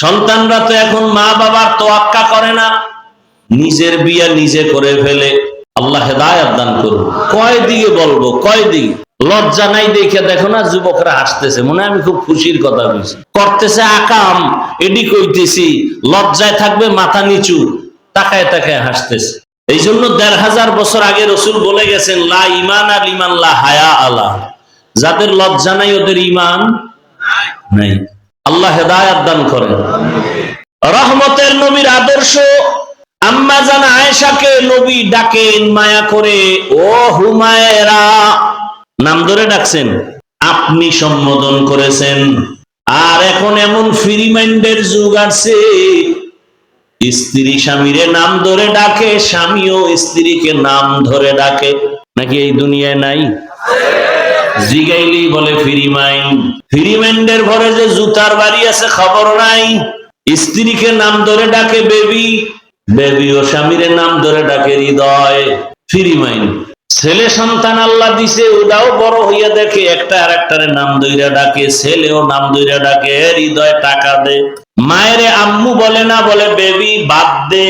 সন্তানরা তো এখন মা বাবার তোয়াক্কা করে না। নিজের বিয়া নিজে করে ফেলে। আল্লাহ হেদায়াত দান করুন। কয় দিকে বলব, কয় দিকে? লজ্জা নাই দেখে দেখো না যুবকরা হাসতেছে। মনে আমি খুব খুশির কথা বলছি। করতেছে আকাম, এডি কইতেছি, লজ্জায় থাকবে মাথা নিচু। তাকায় তাকায় হাসতেছে। এই জন্য দেড় হাজার বছর আগে রসুল বলে গেছেন, লা ইমান আর ইমান লা হায়া আলা যাদের লজ্জা নাই, ওদের ইমান নাই। আল্লাহ হেদায়াত দান করেন। রহমতের নবীর আদর্শ, আম্মা জান আয়েশাকে নবী ডাকেন মায়া করে, ও হুমায়রা, নাম ধরে ডাকছেন, আপনি সম্বোধন করেছেন। আর এখন এমন ফ্রি মাইন্ডের যুগ আছে স্ত্রী স্বামীরে নাম ধরে ডাকে, স্বামীও স্ত্রীকে নাম ধরে ডাকে। নাকি এই দুনিয়ায় নাই? জিগাইলি বলে ফ্রি মাইন্ড ফ্রি ঘরে যে জুতার বাড়ি আছে, খবর নাই। স্ত্রীকে নাম ধরে ডাকে বেবি। বেবি ও স্বামীর নাম ধরে ডাকে হৃদয়। ফ্রি মাইন্ড ছেলে সন্তান আল্লাহ দিছে ওটাও বড় হইয়া দেখে একটা আর একটারে নাম দইরা ডাকে, ছেলেও নাম দইরা ডাকে হৃদয়, টাকা দে। মায়ের আম্মু বলে না, বলে বেবি বাদ দে।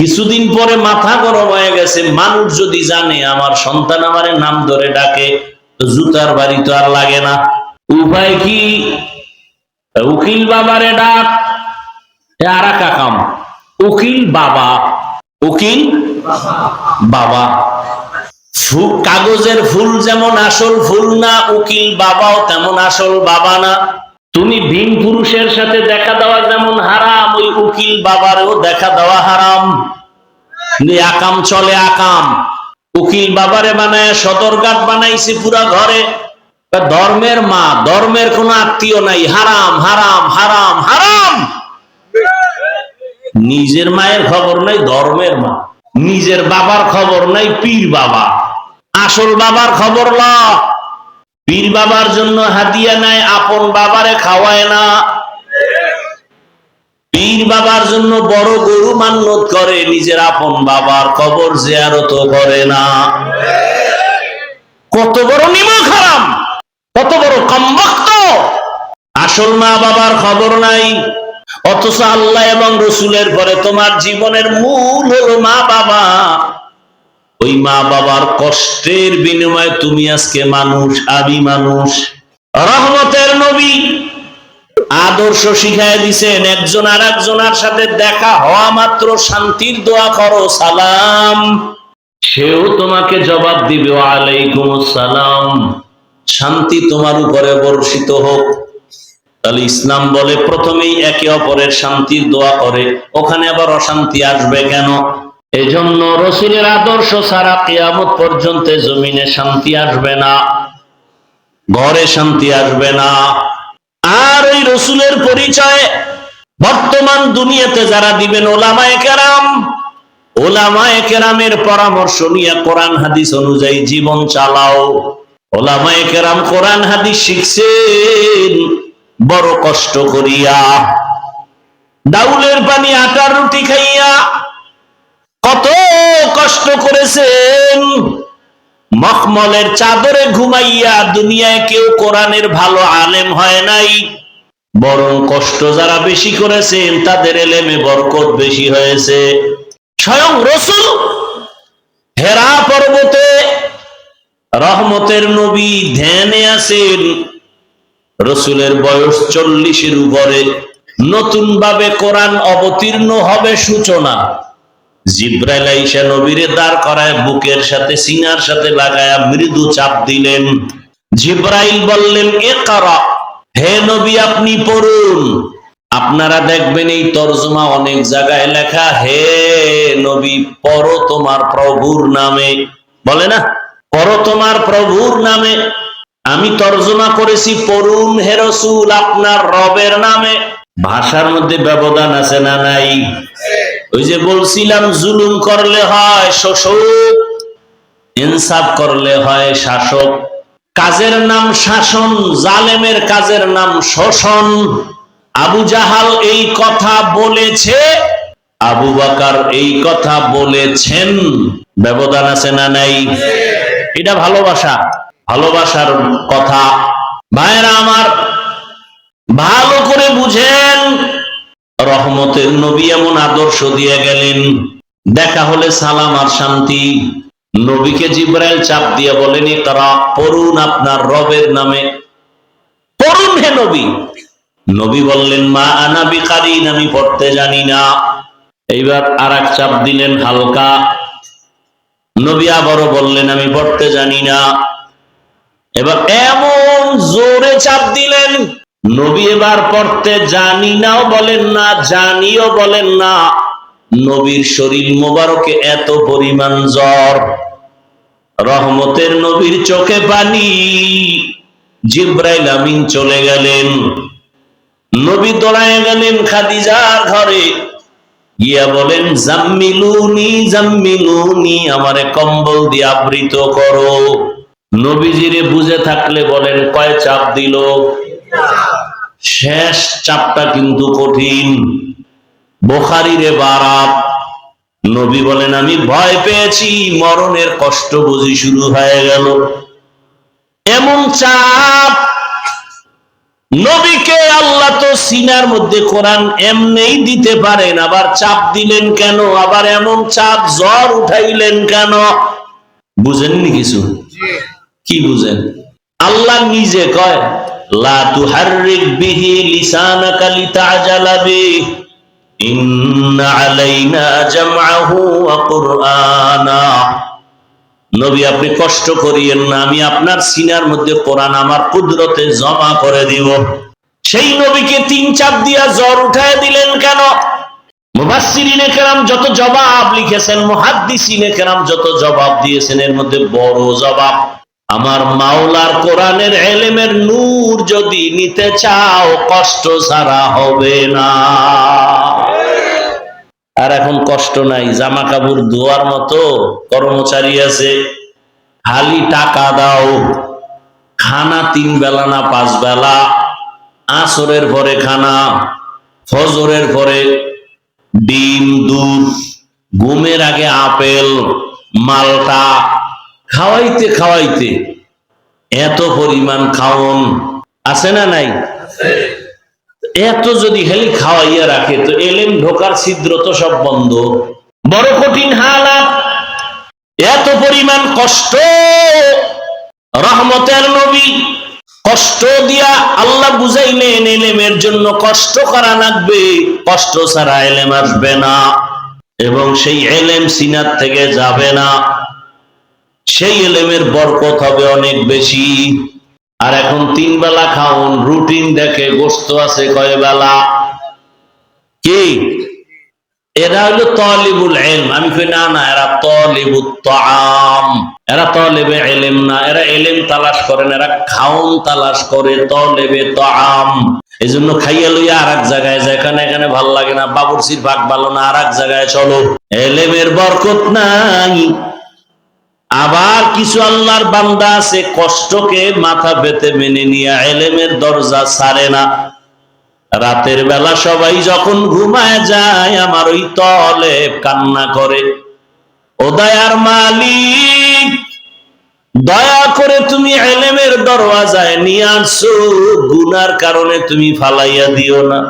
কিছুদিন পরে মাথা গরম হয়ে গেছে, মানুষ যদি জানে, আমার সন্তান আমারে নাম ধরে ডাকে। জুতার বাড়ি তো আর লাগে না। উপায় কি? উকিল বাবারে ডাক। আর এক কাম। উকিল বাবা। উকিল বাবা। কাগজের ফুল যেমন আসল ফুল না, উকিল বাবাও তেমন আসল বাবা না। তুমি ভীম পুরুষের সাথে দেখা দেওয়া যেমন হারাম, ওই উকিল বাবারও দেখা দেওয়া হারাম। আকাম চলে আকাম। উকিল বাবারে বানায় সদরঘাট বানাইছে পুরা ঘরে। ধর্মের মা, ধর্মের কোনো আত্মীয় নাই। হারাম হারাম হারাম হারাম! নিজের মায়ের খবর নাই, ধর্মের মা। নিজের বাবার খবর নাই, পীর বাবা। আসল বাবার খবর ল। পীর বাবার জন্য হাতিয়া নাই, আপন বাবারে খাওয়ায় না। পীর বাবার জন্য বড় গরু মান্যত করে, নিজের আপন বাবার কবর জিয়ারত করে না। কত বড় নিমক হারাম, কত বড় কমবক্ত। আসল মা বাবার খবর নাই, অথচ আল্লাহ এবং রসুলের পরে তোমার জীবনের মূল হলো মা বাবা। ওই মা বাবার কষ্টের বিনিময়ে তুমি আজকে মানুষ, আমি মানুষ। রহমতের নবী আদর্শ শিখাই দিছেন, একজন আর একজনের সাথে দেখা হওয়া মাত্র শান্তির দোয়া করো, সালাম। সেও তোমাকে জবাব দিবে আলাইকুম সালাম শান্তি তোমার উপরে বর্ষিত হোক। তাহলে ইসলাম বলে, প্রথমেই একে অপরের শান্তির দোয়া করে, ওখানে আবার অশান্তি আসবে কেন? এজন্য রসুলের আদর্শ ছাড়া কিয়ামত পর্যন্ত জমিনে শান্তি আসবে না, ঘরে শান্তি আসবে না। আর ওই রসুলের পরিচয় বর্তমান দুনিয়াতে যারা দিবেন ওলামায়ে কেরাম, ওলামায়ে কেরামের পরামর্শ নিয়ে কোরআন হাদিস অনুযায়ী জীবন চালাও। ওলামায়ে কেরাম কোরআন হাদিস শিখছেন, বড় কষ্ট করিয়া। ডাউলের পানি আটার রুটি খাইয়া কত কষ্ট করেছেন মখমলের চাদরে ঘুমাইয়া দুনিয়ায় কেউ কোরআনের ভালো আলেম হয় নাই। বরং কষ্ট যারা বেশি করেছেন, তাদের এলেমে বরকত বেশি হয়েছে। স্বয়ং রসুল হেরা পর্বতে রহমতের নবী ধ্যানে আছেন। রসুলের বয়স চল্লিশের উপরে। নতুন ভাবে কোরআন অবতীর্ণ হবে সূচনা। জিব্রাইল আইসা নবীরে দাঁড় করায়, বুকের সাথে, সিনার সাথে লাগায়া মৃদু চাপ দিলেন। জিব্রাইল বললেন এ কারা হে নবী, আপনি পড়ুন। আপনারা দেখবেন এই তর্জমা অনেক জায়গায় লেখা, হে নবী, পড়ো তোমার প্রভুর নামে। বলে না? পড়ো তোমার প্রভুর নামে। আমি তর্জমা করেছি, পড়ুন হে রসুল, আপনার রবের নামে। ভাষার মধ্যে ব্যবধান আছে না নাই? ওই যে বলছিলাম, জুলুম করলে হয় শোষক, ইনসাফ করলে হয় শাসক। কাজের নাম শাসন, জালেমের কাজের নাম শোষণ। আবু জাহাল এই কথা বলেছে, আবু বাকার এই কথা বলেছেন। ব্যবধান আছে না নাই? এটা ভালোবাসা, ভালোবাসার কথা। ভাইরা আমার, ভালো করে বুঝেন। রহমতের নবী এমন আদর্শ দিয়ে গেলেন। দেখা হলে সালাম আর শান্তি। নবীকে জিব্রাইল চাপ দিয়ে বলেন তারা পড়ুন আপনার রবের নামে। পড়ুন হে নবী। নবী বললেন, মা আনা বিকারিন, আমি পড়তে জানি না। এইবার আর এক চাপ দিলেন হালকা। নবী আবারও বললেন, আমি পড়তে জানি না। এবার এমন জোরে চাপ দিলেন নবী এবার পড়তে জানি নাও বলেন না, জানিও বলেন না। নবীর শরীর মোবারকে এত পরিমাণ জ্বর। রহমতের নবীর চোখে পানি। জিব্রাইল আমিন চলে গেলেন। নবী দৌড়ায় গেলেন খাদিজার ঘরে। গিয়া বলেন, জাম্মিলুনি জাম্মিলুনি, আমারে কম্বল দিয়ে আবৃত করো। নবীজিরে বুঝে থাকলে বলেন, কয় চাপ দিল? শেষ চাপটা কিন্তু কঠিন। বোখারিরে বারাত। নবী বলেন আমি ভয় পেয়েছি মরণের কষ্ট বুঝি শুরু হয়ে গেল। এমন চাপ নবীকে আল্লাহ তো সিনার মধ্যে কোরআন এমনেই দিতে পারেন আবার চাপ দিলেন কেন? আবার এমন চাপ জ্বর উঠাইলেন কেন? বুঝেননি কিছু? কি বুঝেন? আল্লাহ নিজে কয় নবী, আপনি কষ্ট করিয়েন না, আমি আপনার সিনার মধ্যে কোরআন আমার কুদরতে জমা করে দিব। সেই নবীকে তিন চাপ দিয়া জ্বর উঠায় দিলেন কেন? যত জবাব লিখেছেন, মুহাদ্দিসিনে কেরাম যত জবাব দিয়েছেন, এর মধ্যে বড় জবাব। আমার মাওলার কোরআনের এলেমের নূর যদি নিতে চাও, কষ্ট ছাড়া হবে না। আর এখন কষ্ট নাই, জামা কাপড় ধোয়ার মতো কর্মচারী আছে, খালি টাকা দাও। খানা তিন বেলা না পাঁচ বেলা, আসরের পরে খানা, ফজরের পরে ডিম, দুধ, ঘুমের আগে আপেল, মালটা খাওয়াইতে খাওয়াইতে। এত পরিমাণ খাওন, আছে না নাই? এত যদি হেলি খাওয়াইয়া রাখে, তো এলেম ঢোকার ছিদ্র তো সব বন্ধ। বড় কঠিন হালাত। এত পরিমাণ কষ্ট, রহমতের নবী কষ্ট দিয়া আল্লাহ বুঝাইলেন, এলেমের জন্য কষ্ট করা লাগবে, কষ্ট ছাড়া এলেম আসবে না। এবং সেই এলেম সিনার থেকে যাবে না। সেই এলেমের বরকত হবে অনেক বেশি। আর এখন তিন বেলা খাওন, রুটিন দেখে গোস্ত আছে কয় বেলা? কি? এরা হলো তলিবুল এলম আমি কই, না না, এরা তলিবুত তাম এরা তলেবে এলেম না, এরা এলেম তালাশ করেন এরা খাওন তালাশ করে তলেবে তাম এই জন্য খাইয়া লইয়া আর এক জায়গায় যায়। এখানে এখানে ভালো লাগে না? বাবুরসির ভাগ ভালো না আর এক জায়গায় চলো। এলেমের বরকত নাই। আবার কিছু আল্লাহর বান্দা আছে, কষ্টকে মাথা পেতে মেনে নিয়ে এলেমের দরজা ছাড়ে না। রাতের বেলা সবাই যখন ঘুমায় যায়, আমার ওই তলে কান্না করে, ও দয়ার মালিক, দয়া করে তুমি এলেমের দরওয়াজায় নিয়ে আসছো, গুনার কারণে তুমি ফালাইয়া দিও না।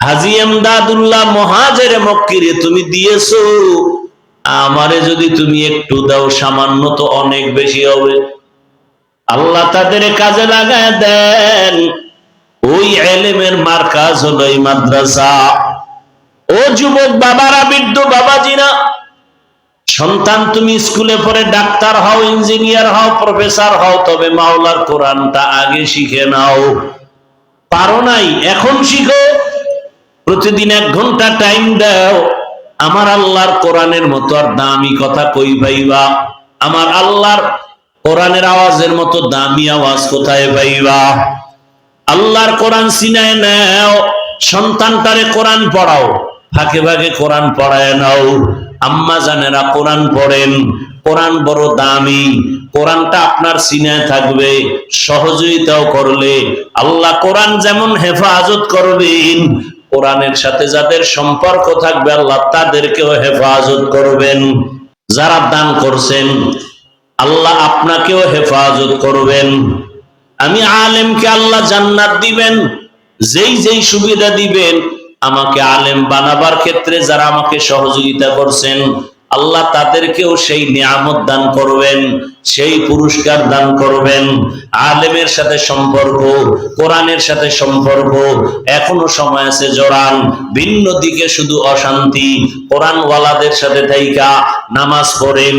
হাজি এমদাদুল্লাহ মহাজের মক্কিরে তুমি দিয়েছ আমারে যদি তুমি একটু দাও, সামান্য তো অনেক বেশি হবে। আল্লাহ তাদের কাজে লাগায় দেন। ওই এলেমের মার্কাজ হলো এই মাদ্রাসা। ও যুবক বাবারা, বৃদ্ধ বাবাজিরা, সন্তান তুমি স্কুলে পড়ে ডাক্তার হও, ইঞ্জিনিয়ার হও, প্রফেসর হও, তবে মাওলার কোরআনটা আগে শিখে নাও। পারো নাই, এখন শিখো। প্রতিদিন এক ঘণ্টা টাইম দাও। আমার আল্লাহর কোরআনের মতো আর দামি কথা কই ভাইবা? আমার আল্লাহর কোরআনের আওয়াজের মতো দামি আওয়াজ কোথায় ভাইবা? আল্লাহর কোরআন সিনায় নাও, সন্তানটারে কোরআন পড়াও ফাঁকে ফাঁকে কোরআন পড়ায় নাও। আম্মা জানেরা কোরআন পড়েন, কোরআন বড় দামি, কোরআনটা আপনার সিনায় থাকবে সহযোগিতাও করলে। আল্লাহ কোরআন যেমন হেফাজত করবেন কোরআনের সাথে যাদের সম্পর্ক থাকবে আল্লাহ তাদেরকেও হেফাজত করবেন। যারা দান করছেন, আল্লাহ আপনাকেও হেফাজত করবেন। আমি আলেমকে আল্লাহ জান্নাত দিবেন, যেই যেই সুবিধা দিবেন, আমাকে আলেম বানাবার ক্ষেত্রে যারা আমাকে সহযোগিতা করছেন, আল্লাহ তাদেরকেও সেই নিয়ামত দান করবেন, সেই পুরস্কার দান করবেন। আলেমের সাথে সম্পর্ক, কোরআনের সাথে সম্পর্ক, এখনও সময় আছে জড়ান ভিন্ন দিকে শুধু অশান্তি। কোরআনওয়ালাদের সাথে থাইকা, নামাজ পড়েন,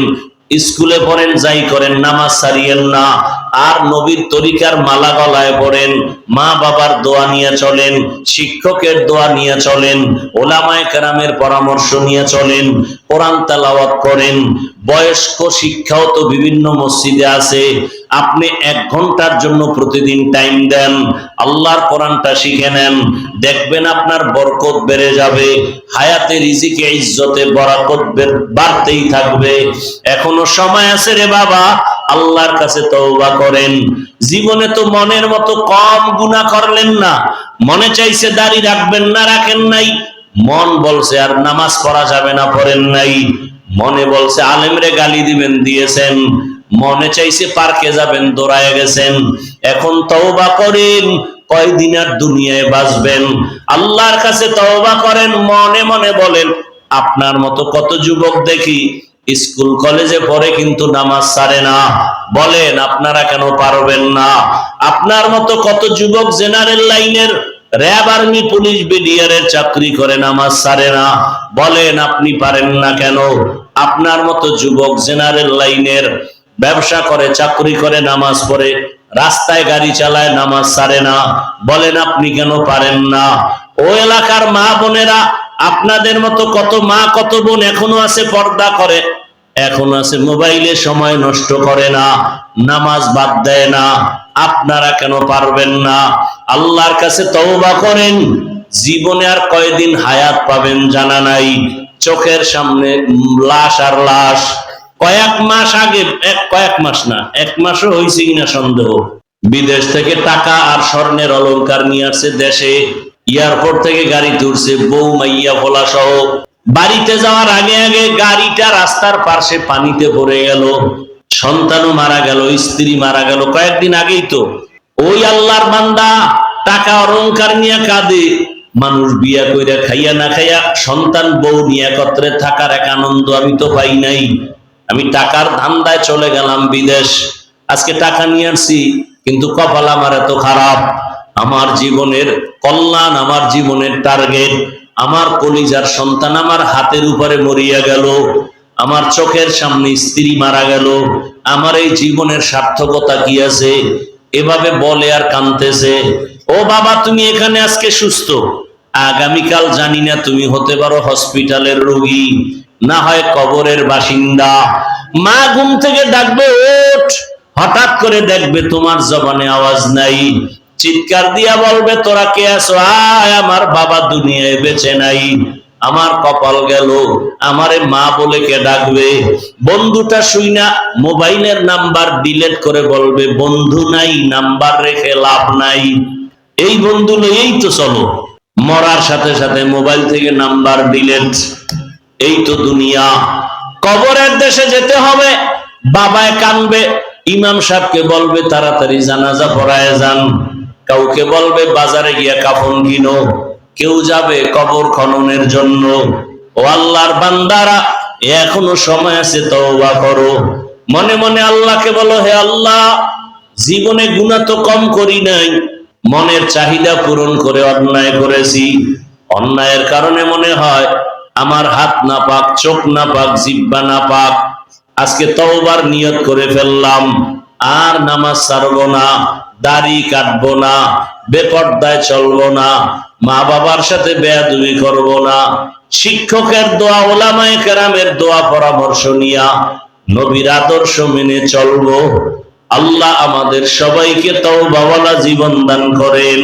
স্কুলে পড়েন, যাই করেন, নামাজ সারিয়েন না। আর নবীর তরিকার মালা গলায় পড়েন, মা বাবার দোয়া নিয়ে চলেন, শিক্ষকের দোয়া নিয়ে চলেন, ওলামায় কেরামের পরামর্শ নিয়ে চলেন, কোরআন তালাওয়াত করেন বয়স্ক শিক্ষাও তো বিভিন্ন মসজিদে আছে। আপনি এক ঘণ্টার জন্য প্রতিদিন টাইম দেন, আল্লাহর কোরআনটা শিখে নেন, দেখবেন আপনার বরকত বেড়ে যাবে, হায়াতে রিজিকে, ইজ্জতে বরাকত বাড়তেই থাকবে। এখনও সময় আছে রে বাবা, আল্লাহর কাছে তওবা করেন। জীবনে তো মনের মতো কম গুনাহ করলেন না, মনে চাইছে দাড়ি রাখবেন না, রাখেন নাই। মন বলছে, আর নামাজ পড়া যাবে না, পড়েন নাই। মনে বলছে, আলেমরে গালি দিবেন, দিয়েছেন। মনে চাইছে পার্কে যাবেন দৌড়ায় গেছেন। এখন তওবা করেন, কয়দিন আর দুনিয়ায় বাঁচবেন। আল্লাহর কাছে তওবা করেন, মনে মনে বলেন, আপনার মতো কত যুবক দেখি, স্কুল, কলেজে পড়ে কিন্তু নামাজ সারে না। বলেন, আপনারা কেন পারবেন না? আপনার মতো কত যুবক জেনারেল লাইনের র্যাব আর্মি, পুলিশ, বিডিআরের চাকরি করে নামাজ সারে না। বলেন, আপনি পারেন না কেন? আপনার মতো যুবক জেনারেল লাইনের ব্যবসা করে, চাকরি করে, নামাজ পড়ে, রাস্তায় গাড়ি চালায়, নামাজ সারে না, বলেন আপনি কেন পারেন না? ও এলাকার মা বোনেরা, আপনাদের মতো কত মা, কত বোন এখনও আছে পর্দা করে, এখন আছে মোবাইলে সময় নষ্ট করে না, নামাজ বাদ দেয় না, আপনারা কেন পারবেন না? আল্লাহর কাছে তওবা করেন, জীবনে আর কয়দিন হায়াত পাবেন জানা নাই। চোখের সামনে লাশ আর লাশ। কয়েক মাস আগে এক কয়েক মাস না, এক মাসও হয়েছে কিনা সন্দেহ। বিদেশ থেকে টাকা আর স্বর্ণের অলংকার নিয়ে আসছে দেশে। এয়ারপোর্ট থেকে গাড়ি তুলছে, বউ, মাইয়া, ভোলা সহ। বাড়িতে যাওয়ার আগে আগে গাড়িটা রাস্তার পাশে পানিতে পড়ে গেল। সন্তানও মারা গেল, স্ত্রী মারা গেল কয়েকদিন আগেই তো। ওই আল্লাহর বান্দা টাকা অলংকার নিয়ে কাঁদে। মানুষ বিয়া কইরা খাইয়া না খাইয়া সন্তান বউ নিয়ে একত্রে থাকার এক আনন্দ আমি তো পাই নাই। আমি টাকার ধান্দায় চলে গেলাম বিদেশ। আজকে টাকা নিয়ে আসছি, কিন্তু কপাল আমার এত খারাপ। আমার জীবনের কল্যাণ, আমার জীবনের টার্গেট, আমার কলিজার সন্তান আমার হাতের উপরে মরিয়া গেল। আমার চোখের সামনে স্ত্রী মারা গেল। আমার এই জীবনের সার্থকতা কি আছে? এভাবে বলে আর কানতেছে ও বাবা, তুমি এখানে আজকে সুস্থ। আগামীকাল জানি না তুমি হতে পারো হসপিটালের রোগী। না হয় কবরের বাসিন্দা। মা ঘুম থেকে ডাকবে, ওঠ। হঠাৎ করে দেখবে তোমার জবানে আওয়াজ নাই। চিৎকার দিয়া বলবে, তোরা কে আছো? আয়, আমার বাবা দুনিয়ায় বেঁচে নাই। আমার কপাল গেল। আমারে মা বলে কে ডাকবে? বন্ধুটা শুই না, মোবাইলের নাম্বার ডিলেট করে বলবে, বন্ধু নাই, নাম্বার রেখে লাভ নাই। এই বন্ধু লইয়েই তো চলো। মরার সাথে সাথে মোবাইল থেকে নাম্বার, ডিলেট, এই তো দুনিয়া। কবরের দেশে যেতে হবে, বাবায় কানবে, ইমাম সাহেবকে বলবে, তাড়াতাড়ি জানাজা পড়ায় যান। কাউকে বলবে, বাজারে গিয়া কাফন কিনো। কেউ যাবে কবর খননের জন্য। ও আল্লাহর বান্দারা, এখনও সময় আছে, তওবা করো। মনে মনে আল্লাহকে বলো, হে আল্লাহ, জীবনে গুণা তো কম করি নাই। মনের চাহিদা পূরণ করে অন্যায় করেছি। অন্যায়ের কারণে মনে হয়, আমার হাত না পাক চোখ না পাক জিব্বা না পাক আজকে তওবার নিয়ত করে ফেললাম। আর নামাজ ছাড়বো না, দাড়ি কাটবো না, বেপর্দায় চলবো না মা বাবার সাথে বেয়াদুবি করব না। শিক্ষকের দোয়া, ওলামায় কেরামের দোয়া, পরামর্শ নিয়া নবীর আদর্শ মেনে চলবো। আল্লাহ আমাদের সবাইকে তওবাওয়ালা জীবন দান করেন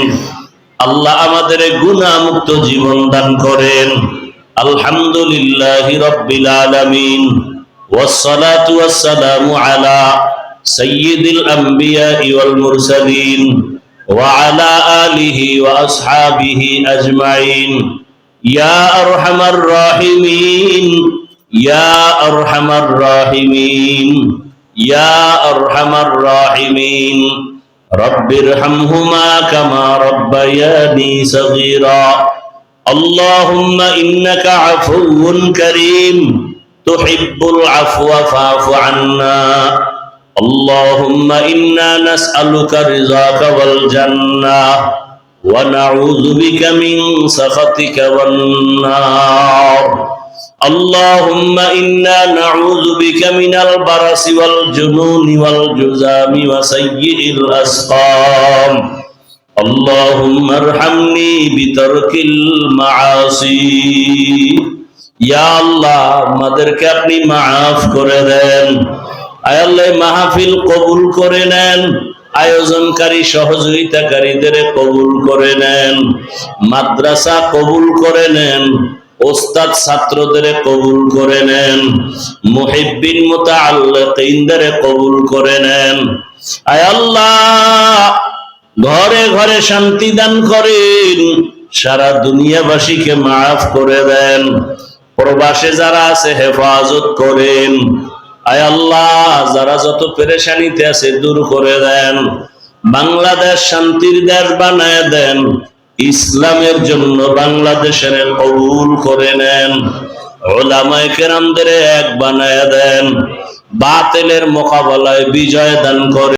আল্লাহ আমাদের গুনাহমুক্ত জীবন দান করেন আলহামদুলিল্লাহি রাব্বিল আলামিন والصلاة والسلام على سيد الأنبياء والمرسلين وعلى آله وأصحابه أجمعين يا أرحم الراحمين يا أرحم الراحمين يا أرحم الراحمين رب ارحمهما كما ربياني صغيرا اللهم إنك عفو كريم تحب العفو فاعف عنا اللهم إنا نسألك رضاك والجنة ونعوذ بك من سخطك والنار اللهم إنا نعوذ بك من البرص والجنون والجزام وسيء الأسقام اللهم ارحمني بترك المعاصي ইয়া আল্লাহ আমাদেরকে আপনি মাফ করে দেন আয় আল্লাহ মাহফিল কবুল করে নেন আয়োজনকারী সহযোগিতাকারীদের কবুল করে নেন মাদ্রাসা কবুল করে নেন ওস্তাদ ছাত্রদের কবুল করে নেন, মুহিব্বিন মুতাআল্লিকিনদের কবুল করে নেন। আয় আল্লাহ, ঘরে ঘরে শান্তি দান করেন, সারা দুনিয়াবাসীকে মাফ করে দেন। প্রবাসে যারা আছে, হেফাজত করেন। আয় আল্লাহ, যারা যত পেরেশানিতে আছে, দূর করে দেন। বাংলাদেশ শান্তির দেশ বানায় দেন। ইসলামের জন্য বাংলাদেশের কবুল করে নেন। ওলামায়ে এক বানায় দেন। বাতিলের মোকাবেলায় বিজয় দান করে